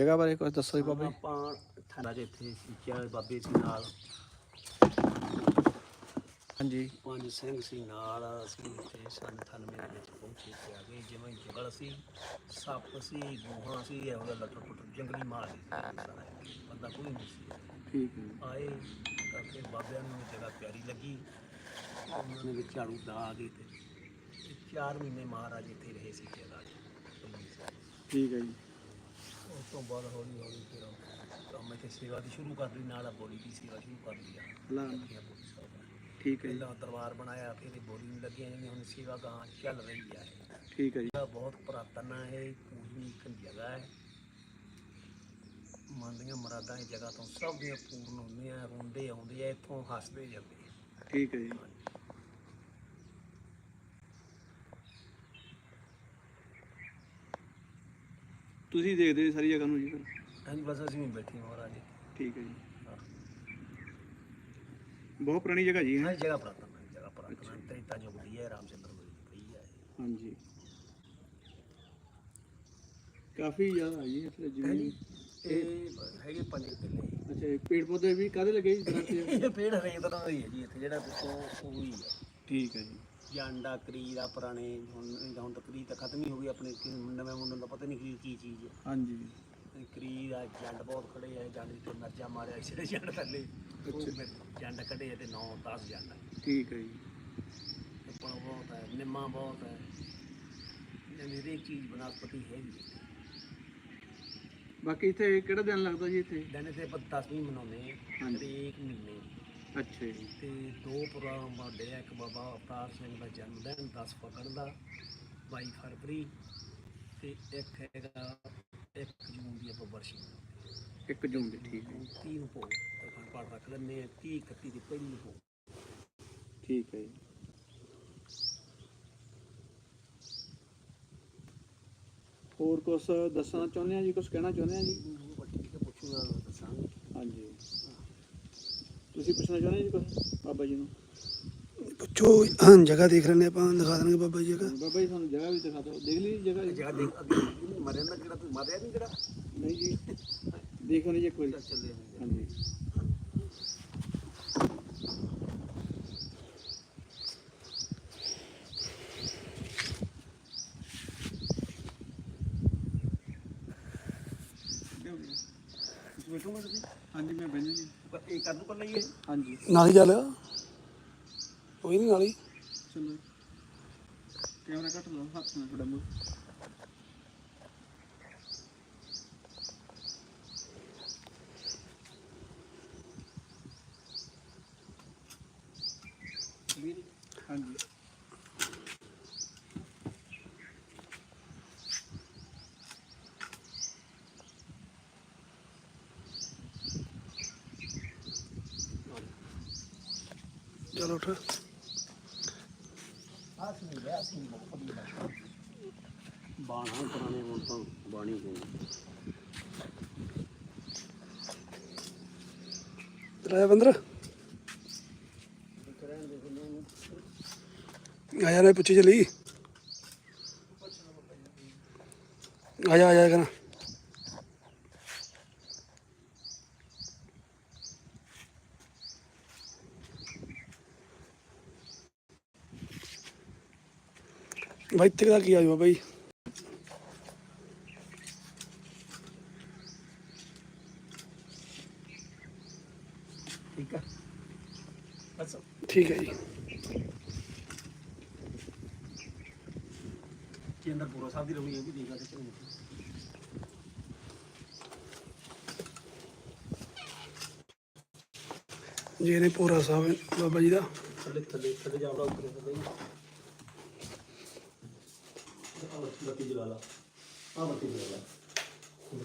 ਜਗ੍ਹਾ ਬਾਰੇ ਕੁਝ ਦੱਸੋ ਜੀ ਬਾਬਾ ਜੀ ਆਪਾਂ ਠੰਡਾ ਜੇ ਇੱਥੇ ਸਿੱਖਿਆ ਵਾਲੇ ਬਾਬੇ ਸੀ ਨਾਲ ਹਾਂਜੀ ਪੰਜ ਸਿੰਘ ਸੀ ਨਾਲ ਅਸੀਂ ਇੱਥੇ ਸੰਨ 98 ਦੇ ਵਿੱਚ ਪਹੁੰਚੇ ਤੇ ਆ ਗਏ ਜਿਵੇਂ ਜੁਗਲ ਸੀ ਸੱਪ ਸੀ ਗੋਹਾ ਸੀ ਇਹੋ ਜਿਹਾ ਲੱਟਰ ਪੁੱਟਰ ਜੰਗਲੀ ਮਾਲ ਸੀ ਸਾਰਾ। ਬੰਦਾ ਕੋਈ ਨਹੀਂ ਸੀ ਠੀਕ ਹੈ ਆਏ ਕਰਕੇ ਬਾਬਿਆਂ ਨੂੰ ਜਗ੍ਹਾ ਪਿਆਰੀ ਲੱਗੀ ਉਹਨਾਂ ਨੇ ਵਿੱਚ ਝਾੜੂ ਦਾ ਕੇ ਤੇ ਤੇ ਚਾਰ ਮਹੀਨੇ ਮਹਾਰਾਜ ਇੱਥੇ ਰਹੇ ਸੀ ਜਗ੍ਹਾ 'ਚ ਠੀਕ ਹੈ ਜੀ ਉਸ ਤੋਂ ਬਾਅਦ ਹੌਲੀ ਹੌਲੀ ਫਿਰ ਕੰਮ ਇੱਥੇ ਸੇਵਾ ਦੀ ਸ਼ੁਰੂ ਕਰ ਲਈ ਨਾਲ ਬੋਲੀ ਦੀ ਸੇਵਾ ਸ਼ੁਰੂ ਕਰ ਲਈ ਆ। ਲਾ। ਲੱਗੀਆਂ ਬੋਲੀ ਸਾਹਿਬ ਨਾਲ। ਠੀਕ ਹੈ ਜੀ। ਪਹਿਲਾਂ ਦਰਬਾਰ ਬਣਾਇਆ ਫਿਰ ਇਹ ਬੋਲੀ ਨੂੰ ਲੱਗੀਆਂ ਜਾਂਦੀਆਂ ਹੁਣ ਸੇਵਾ ਗਾਂ ਚੱਲ ਰਹੀ ਆ। ਇਹ ਠੀਕ ਹੈ ਜੀ। ਇਹ ਬਹੁਤ ਪੁਰਾਤਨ ਹੈ ਇਹ ਪੂਜਨੀਕ ਜਗ੍ਹਾ ਹੈ। ਮਨ ਦੀਆਂ ਮੁਰਾਦਾਂ ਇਸ ਜਗ੍ਹਾ ਤੋਂ ਸਭ ਦੀਆਂ ਪੂਰਨ ਹੁੰਦੀਆਂ ਰੋਂਦੇ ਆਉਂਦੇ ਆ ਇੱਥੋਂ ਹੱਸਦੇ ਜਾਂਦੇ ਆ। ਠੀਕ ਹੈ ਜੀ। ਤੁਸੀਂ ਦੇਖਦੇ ਜੀ ਸਾਰੀ ਜਗ੍ਹਾ ਨੂੰ ਜੀ ਫਿਰ? ਹਾਂਜੀ ਬਸ ਅਸੀਂ ਵੀ ਬੈਠੇ ਹਾਂ ਮਹਾਰਾਜ ਜੀ। ਠੀਕ ਹੈ ਜੀ। ਹਾਂ। ਬਹੁਤ ਪੁਰਾਣੀ ਜਗ੍ਹਾ ਜੀ ਇਹ। ਹੈ ਜਗ੍ਹਾ ਪੁਰਾਤਨ ਹੈ ਜਗ੍ਹਾ ਪੁਰਾਤਨ ਹੈ। ਤ੍ਰੇਤਾ ਯੁੱਗ ਦੀ ਹੈ ਰਾਮਚੰਦਰ ਜੀ ਦੀ ਪਈ ਹੈ। ਹਾਂਜੀ। ਕਾਫੀ ਜ਼ਿਆਦਾ ਜੀ ਹਾਂਜੀ ਜ਼ਮੀਨ। ਇਹ ਹੈਗੇ ਪੰਜ ਕਿੱਲੇ। ਅੱਛਾ ਇਹ ਪੇੜ ਪੌਦੇ ਵੀ ਕਾਹਦੇ ਲੱਗੇ ਜੀ? ਦਰਖਤ ਜੀ? ਇਹ ਪੇੜ ਹਰੇਕ ਤਰ੍ਹਾਂ ਦਾ ਹੀ ਹੈ ਜੀ ਇੱਥੇ ਜਿਹੜਾ ਦੇਖੋ ਉਹ ਹੀ ਹੈ। ਠੀਕ ਹੈ ਜੀ। ਜਾਂਡਾ ਕਰੀਰ ਪੁਰਾਣੇ ਹੁਣ ਹੁਣ ਕਰੀਰ ਤਾਂ ਖਤਮ ਹੀ ਹੋ ਗਈ ਆਪਣੇ ਕਿ ਨਵੇਂ ਮੁੰਡੇ ਦਾ ਪਤਾ ਨਹੀਂ ਕੀ ਕੀ ਚੀਜ਼ ਹੈ। ਹਾਂਜੀ। ਇਹ ਕਰੀਰ ਆ ਜੰਡ ਬਹੁਤ ਖੜੇ ਆ ਜੰਡ ਵਿੱਚ ਮਿਰਚਾਂ ਮਾਰਿਆ ਇਸੇ ਜੰਡ ਥੱਲੇ। ਅੱਛਾ। ਜੰਡ ਕੱਢੇ ਆ ਤੇ 9 10 ਜੰਡ ਠੀਕ ਹੈ ਜੀ। ਪਿੱਪਲ ਬਹੁਤ ਹੈ ਨਿੰਮਾ ਬਹੁਤ ਹੈ ਜਿਵੇਂ ਹਰੇਕ ਚੀਜ਼ ਬਨਸਪਤੀ ਹੈ ਜੀ। ਬਾਕੀ ਇੱਥੇ ਕਿਹੜਾ ਦਿਨ ਲੱਗਦਾ ਜੀ ਇੱਥੇ? ਦਿਨ ਤੇ ਆਪਾਂ 10ਵੀਂ ਮਨਾਉਂਦੇ ਆ ਹਾਂਜੀ। ਹਰੇਕ ਮਹੀਨੇ। ਅੱਛਾ ਜੀ। ਤੇ ਦੋ ਪ੍ਰੋਗਰਾਮ ਵੱਡੇ ਆ ਇੱਕ ਬਾਬਾ ਅਵਤਾਰ ਸਿੰਘ ਦਾ ਜਨਮ ਦਿਨ 10 ਫਗਣ ਦਾ। 22 ਫਰਵਰੀ ਤੇ ਇੱਕ ਹੈਗਾ 1 ਜੂਨ ਦੀ ਆਪਾਂ ਵਰਸ਼ੀ ਮਨਾਉਂਦੇ 1 ਜੂਨ ਦੀ ਠੀਕ ਹੈ। ਹਾਂ। 30 ਨੂੰ ਭੋਗ ਅਖੰਡ ਪਾਠ ਰੱਖ ਲੈਂਦੇ ਆ 30 31 ਦੀ ਪਹਿਲੀ ਭੋਗ। ਠੀਕ ਹੈ ਜੀ। ਹੋਰ ਕੁਝ ਦੱਸਣਾ ਚਾਹੁੰਦੇ ਆ ਜੀ? ਕੁਝ ਕਹਿਣਾ ਚਾਹੁੰਦੇ ਆ ਜੀ? ਪੁੱਛੂਗਾ ਦੱਸਾਂਗੇ ਹਾਂਜੀ। ਤੁਸੀਂ ਪੁੱਛਣਾ ਚਾਹੁੰਦੇ ਜੀ ਕੁਝ ਬਾਬਾ ਜੀ ਨੂੰ? ਪੁੱਛੋ ਹਾਂ ਜਗ੍ਹਾ ਦੇਖ ਲੈਣੇ ਆਪਾਂ ਦਿਖਾ ਦੇਣਗੇ ਬਾਬਾ ਜੀ ਜਗ੍ਹਾ ਬਾਬਾ ਜੀ ਤੁਹਾਨੂੰ ਜਗ੍ਹਾ ਵੀ ਦਿਖਾ ਦਿਓ ਦੇਖ ਲਈ ਜਗ੍ਹਾ ਜੀ? ਜਗ੍ਹਾ ਦੇਖ ਅੱਗੇ ਮਰਿਆ ਨਾ ਜਿਹੜਾ ਤੂੰ ਮਰਿਆ ਨਹੀਂ ਜਿਹੜਾ ਨਹੀਂ ਜੀ ਦੇਖੋ ਨਹੀਂ ਜੀ ਇੱਕ ਵਾਰੀ ਚੱਲ ਚੱਲੇ ਹਾਂਜੀ ਤੁਸੀਂ ਬੈਠੋਗੇ ਤੁਸੀਂ ਹਾਂਜੀ ਮੈਂ ਬੈਠਾ ਜੀ ਪਰ ਇਹ ਕਰ ਨੂੰ ਕਰ ਲਈਏ ਹਾਂਜੀ ਨਾਲ ਹੀ ਚੱਲ ਕੋਈ ਨਹੀਂ ਨਾਲ। ਹੀ ਚਲੋ। ਕੈਮਰਾ ਕੱਟ ਲਓ ਹੱਥ ਨਾਲ ਥੋੜਾ ਮੂੰਹ ਵੀਰ ਹਾਂਜੀ। ਚਲ ਉੱਠ। ਆ ਸੀ ਲਿਆ ਸੀ ਬਹੁਤ ਵਧੀਆ ਲੱਗਦਾ ਪੁਰਾਣੇ ਹੁਣ ਤਾਂ ਬਾਣੀ ਹੋ ਰਾਜਾ ਬੰਦਰ ਆਇਆ ਨਾ ਪੁੱਛੀ ਚਲੀ। ਆਇਆ ਆਇਆ ਕਰਾਂ। ਬਾਈ ਤੇ ਦਾ ਕੀ ਆਜੂਗਾ ਬਾਈ। ਠੀਕ ਬਸ। ਠੀਕ ਹੈ ਜੀ। ਕੇਂਦਰ ਪੂਰਾ ਸਾਹਿਬ ਦੀ ਰਵੀ ਇਹ ਵੀ ਦੇਖਾ ਤੇ ਜੀ ਨੇ ਪੂਰਾ ਸਾਹਿਬ ਹੈ ਬਾਬਾ ਜੀ ਦਾ। ਥੱਲੇ ਥੱਲੇ ਥੱਲੇ ਜਾਵੜਾ ਉੱਪਰ ਥੱਲੇ। ਆ ਬੱਤੀ ਜਲਾ ਲਾ ਆਹ ਬੱਤੀ ਜਲਾ ਲਾ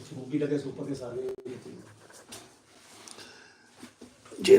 ਸੁੱਕੀ ਲੱਗੇ ਸੁੱਪਰ ਦੇ ਸਾਰੇ।